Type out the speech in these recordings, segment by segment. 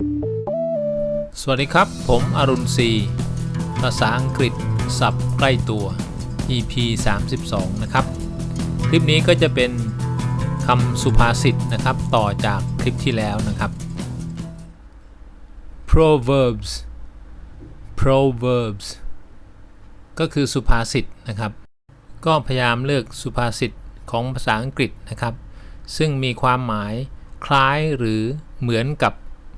สวัสดีครับ ผมอรุณศรีภาษาอังกฤษศัพท์ใกล้ตัว EP 32 นะครับ คลิปนี้ก็จะเป็นคำสุภาษิตนะครับ ต่อจากคลิปที่แล้วนะครับ proverbs proverbs ก็คือสุภาษิตนะครับ ก็พยายามเลือกสุภาษิตของภาษาอังกฤษนะครับ ซึ่งมีความหมายคล้ายหรือเหมือนกับ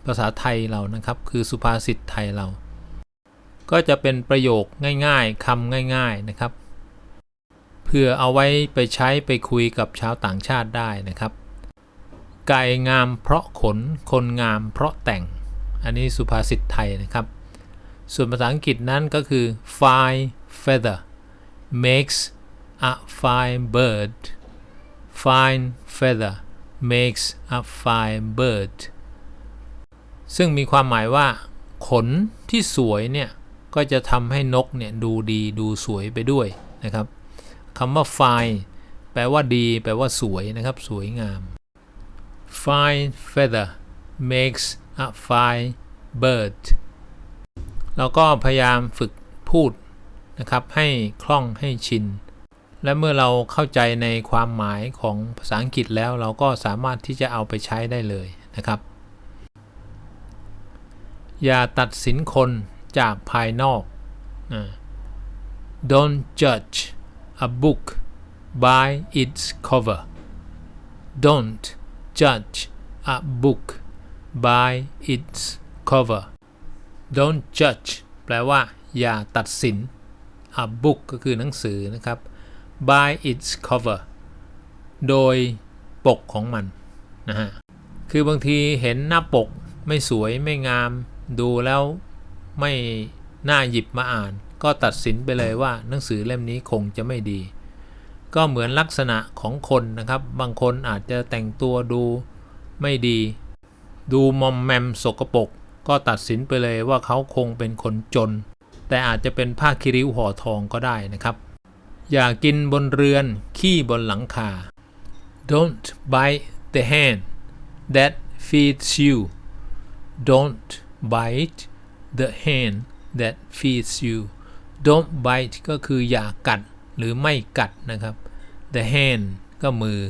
ภาษาไทยเรานะครับ คือสุภาษิตไทยเรา ก็จะเป็นประโยคง่ายๆคำง่าย ๆนะครับ เพื่อเอาไว้ไปใช้ไปคุยกับชาวต่างชาติได้นะครับ ไก่งามเพราะขน คนงามเพราะแต่ง อันนี้สุภาษิตไทยนะครับ ส่วนภาษาอังกฤษนั้นก็คือ fine feather makes a fine bird fine feather makes a fine bird ซึ่งมีความหมายว่า ขนที่สวยเนี่ย ก็จะทำให้นกเนี่ย ดูดีดูสวยไปด้วยนะครับคำว่า fine แปลว่าดี แปลว่าสวยนะครับ สวยงาม fine feather makes a fine bird เราก็พยายามฝึกพูดนะครับ ให้คล่องให้ชิน และเมื่อเราเข้าใจในความหมายของภาษาอังกฤษแล้วเราก็สามารถที่จะเอาไปใช้ได้เลยนะครับ อย่าตัดสินคนจากภายนอก Don't judge a book by its cover Don't judge a book by its cover Don't judge แปลว่า อย่าตัดสิน a book ก็คือหนังสือนะครับ by its cover โดยปกของมันนะฮะ คือบางทีเห็นหน้าปกไม่สวยไม่งาม ดูแล้วไม่น่าหยิบมาอ่าน ก็ตัดสินไปเลยว่าหนังสือเล่มนี้คงจะไม่ดี ก็เหมือนลักษณะของคนนะครับ บางคนอาจจะแต่งตัวดูไม่ดี ดูมอมแมมสกปรกก็ตัดสินไปเลยว่าเขาคงเป็นคนจน แต่อาจจะเป็นผ้าคิริ้วห่อทองก็ได้นะครับ อย่ากินบนเรือน ขี้บนหลังคา Don't bite the hand that feeds you Don't bite the hand that feeds you Don't bite ก็คืออย่ากัดหรือไม่กัดนะครับ the hand ก็มือ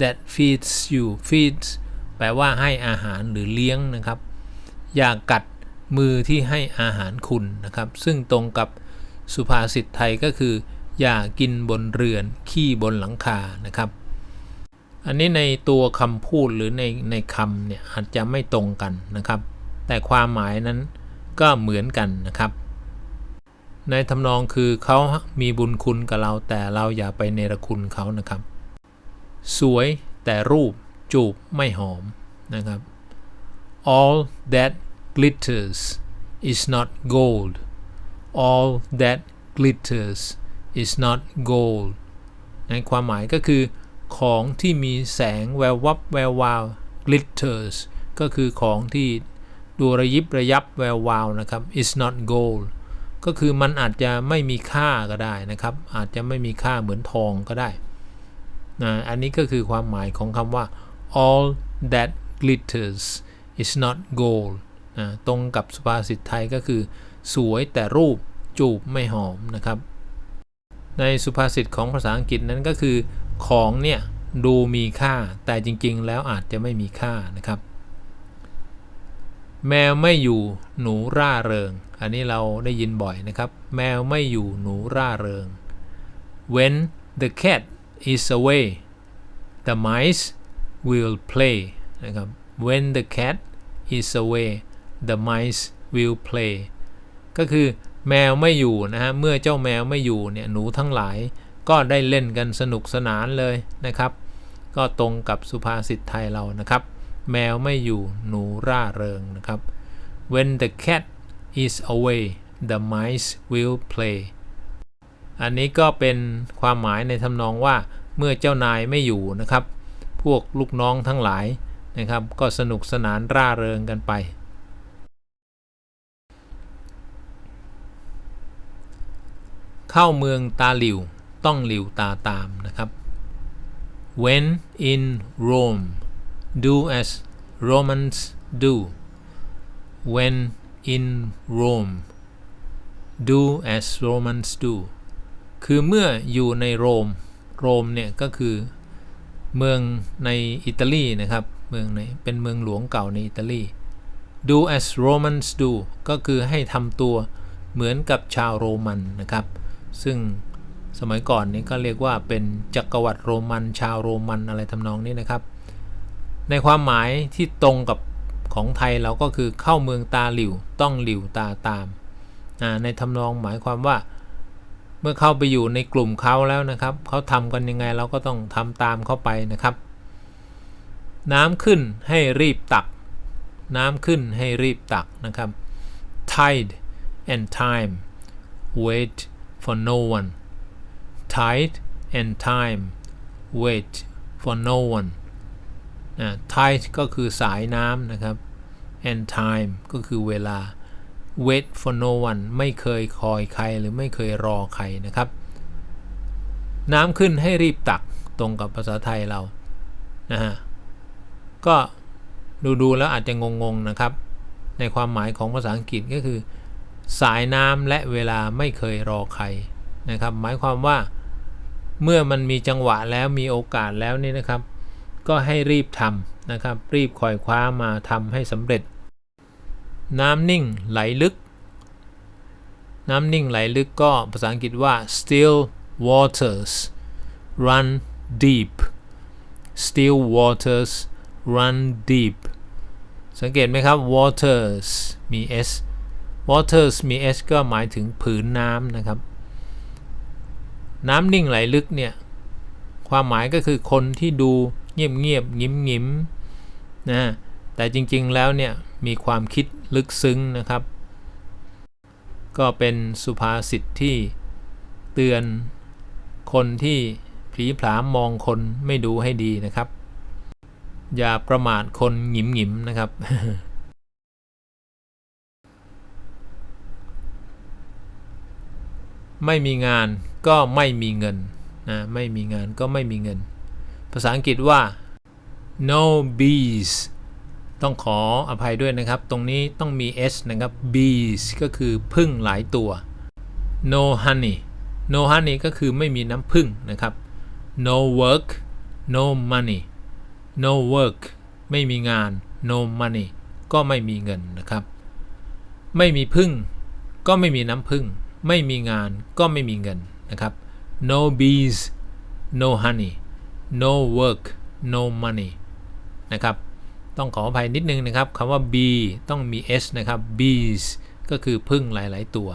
that feeds you feeds แปลว่าให้อาหารหรือเลี้ยงนะครับ อย่ากัดมือที่ให้อาหารคุณนะครับ ซึ่งตรงกับสุภาษิตไทยก็คือ อย่ากินบนเรือน ขี้บนหลังคานะครับ อันนี้ในตัวคำพูดหรือในในคำเนี่ยอาจจะไม่ตรงกันนะครับ แต่ความหมายนั้นก็เหมือนกันนะครับ ในทำนองคือเขามีบุญคุณกับเราแต่เราอย่าไปเนรคุณเขานะครับ สวยแต่รูปจูบไม่หอมนะครับ all that glitters is not gold all that glitters is not gold ในความหมายก็คือ ของที่มีแสงแวววับแวววาว glitters ก็คือของที่ ดูระยิบระยับแวววาวนะครับ is not gold ก็คือมันอาจจะไม่มีค่าก็ได้นะครับ อาจจะไม่มีค่าเหมือนทองก็ได้นะอันนี้ก็คือความหมายของคำว่า all that glitters is not gold นะตรงกับสุภาษิตไทยก็คือ สวยแต่รูปจูบไม่หอมนะครับ ในสุภาษิตของภาษาอังกฤษนั้นก็คือ ของเนี่ยดูมีค่าแต่จริงๆ แล้วอาจจะไม่มีค่านะครับ แมวไม่อยู่หนูร่าเริง อันนี้เราได้ยินบ่อยนะครับ แมวไม่อยู่หนูร่าเริง when the cat is away the mice will play นะครับ when the cat is away the mice will play ก็คือแมวไม่อยู่นะฮะ เมื่อเจ้าแมวไม่อยู่เนี่ยหนูทั้งหลายก็ได้เล่นกันสนุกสนานเลยนะครับ ก็ตรงกับสุภาษิตไทยเรานะครับ แมวไม่อยู่หนูร่าเริงนะครับ when the cat is away the mice will play อันนี้ก็เป็นความหมายในทำนองว่าเมื่อเจ้านายไม่อยู่นะครับ พวกลูกน้องทั้งหลายนะครับ ก็สนุกสนานร่าเริงกันไป เข้าเมืองตาหลิวต้องหลิวตาตามนะครับ when in Rome do as Romans do when in Rome do as Romans do คือเมื่ออยู่ในโรม โรมเนี่ยก็คือเมืองในอิตาลีนะครับ เมืองในเป็นเมืองหลวงเก่าในอิตาลี do as Romans do ก็คือให้ทำตัวเหมือนกับชาวโรมันนะครับ ซึ่งสมัยก่อนนี้ก็เรียกว่าเป็นจักรวรรดิโรมัน ชาวโรมันอะไรทำนองนี้นะครับ ในความหมายที่ตรงกับของไทยเราก็คือเข้าเมืองตาหลิวต้องหลิวตาตาม ในทำนองหมายความว่า เมื่อเข้าไปอยู่ในกลุ่มเขาแล้วนะครับเขาทำกันยังไงเราก็ต้องทำตามเข้าไปนะครับ น้ำขึ้นให้รีบตัก น้ำขึ้นให้รีบตักนะครับ tide and time wait for no one tide and time wait for no one นะ tide ก็คือสายน้ำนะครับ and time ก็คือเวลา wait for no one ไม่เคยคอยใครหรือไม่เคยรอใครนะครับ น้ำขึ้นให้รีบตักตรงกับภาษาไทยเรา นะฮะ ก็ดูดูแล้วอาจจะงงๆนะครับ ในความหมายของภาษาอังกฤษก็คือ สายน้ำและเวลาไม่เคยรอใครนะครับ หมายความว่าเมื่อมันมีจังหวะแล้วมีโอกาสแล้วนี่นะครับ ก็ให้รีบทำนะครับ รีบคอยคว้ามาทำให้สำเร็จ น้ำนิ่งไหลลึก น้ำนิ่งไหลลึกก็ภาษาอังกฤษว่า still waters run deep still waters run deep สังเกตไหมครับ waters มี s waters มี s ก็หมายถึงผืนน้ำนะครับ น้ำนิ่งไหลลึกเนี่ย ความหมายก็คือคนที่ดู เงียบเงียบงิ้มงิ้มนะแต่จริงๆแล้วเนี่ยมีความคิดลึกซึ้งนะครับ ก็เป็นสุภาษิตที่เตือนคนที่ผีผลามมองคนไม่ดูให้ดีนะครับ อย่าประมาทคนหงิมหงิมนะครับ ไม่มีงานก็ไม่มีเงินนะไม่มีงานก็ไม่มีเงิน ภาษาอังกฤษว่า no bees ต้องขออภัยด้วยนะครับ ตรงนี้ต้องมี s นะครับ bees ก็คือพึ่งหลายตัว no honey no honey ก็คือไม่มีน้ำพึ่งนะครับ no work no money no work ไม่มีงาน no money ก็ไม่มีเงินนะครับ ไม่มีพึ่ง ก็ไม่มีน้ำพึ่ง ไม่มีงานก็ไม่มีเงินนะครับ no bees no honey no work no money นะครับ ต้องขออภัยนิดนึงนะครับคำว่า b ต้องมี s นะครับ bees ก็คือพึ่งหลาย ๆ ตัว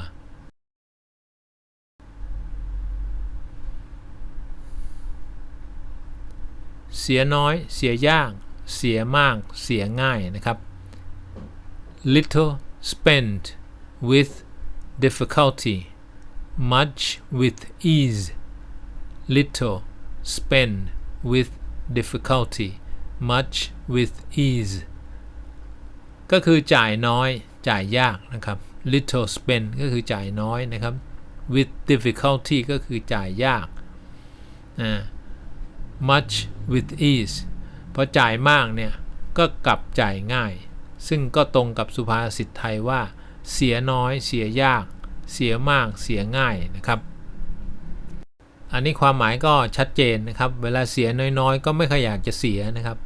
เสียน้อย เสียยาก เสียมาก เสียง่ายนะครับ little spent with difficulty much with ease little spent with difficulty much with ease ก็คือจ่ายน้อยจ่ายยากนะครับ little spend ก็คือจ่ายน้อยนะครับ with difficulty ก็คือจ่ายยาก much with ease พอจ่ายมากเนี่ย ก็กลับจ่ายง่าย ซึ่งก็ตรงกับสุภาษิตไทยว่า เสียน้อย เสียยาก เสียมาก เสียง่ายนะครับ อันนี้ความหมายก็ชัดเจนนะครับ เวลาเสียน้อยๆ ก็ไม่ค่อยอยากจะเสียนะครับ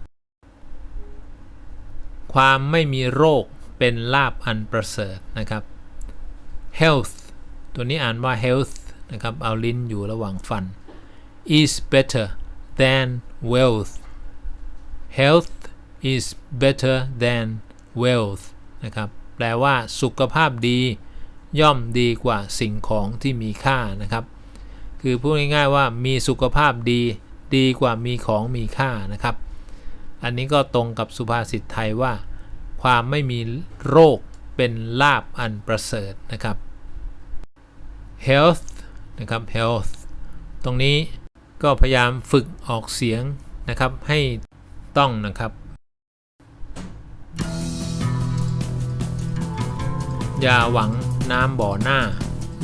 ความไม่มีโรคเป็นลาบอันประเสริฐนะครับ health ตัวนี้อ่านว่า health นะครับ เอาลิ้นอยู่ระหว่างฟัน is better than wealth health is better than wealth นะครับ แปลว่าสุขภาพดีย่อมดีกว่าสิ่งของที่มีค่านะครับ คือพูดง่ายๆว่ามีสุขภาพดีดีกว่ามีของมีค่านะครับ อันนี้ก็ตรงกับสุภาษิตไทยว่า ความไม่มีโรคเป็นลาบอันประเสริฐนะครับ health นะครับ health ตรงนี้ก็พยายามฝึกออกเสียงนะครับให้ต้องนะครับ อย่าหวังน้ำบ่อหน้า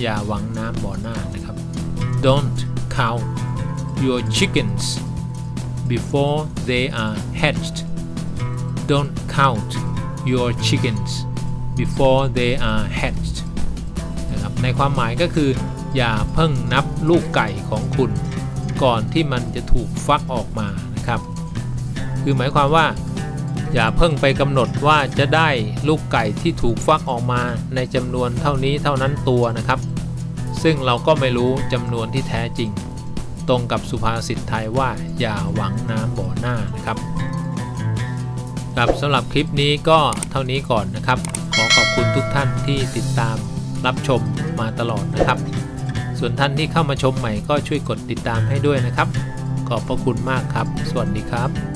อย่าหวังน้ำบ่อหน้านะครับ don't count your chickens before they are hatched don't count your chickens before they are hatched นะครับในความหมายก็คือ อย่าเพิ่งนับลูกไก่ของคุณ ก่อนที่มันจะถูกฟักออกมานะครับ คือหมายความว่า อย่าเพิ่งไปกำหนดว่าจะได้ลูกไก่ที่ถูกฟักออกมาในจำนวนเท่านี้เท่านั้นตัวนะครับ ซึ่งเราก็ไม่รู้จำนวนที่แท้จริง ตรงกับสุภาษิตไทยว่าอย่าหวังน้ำบ่อหน้านะครับครับสำหรับคลิปนี้ก็เท่านี้ก่อนนะครับ ขอขอบคุณทุกท่านที่ติดตามรับชมมาตลอดนะครับ ส่วนท่านที่เข้ามาชมใหม่ก็ช่วยกดติดตามให้ด้วยนะครับ ขอบพระคุณมากครับ สวัสดีครับ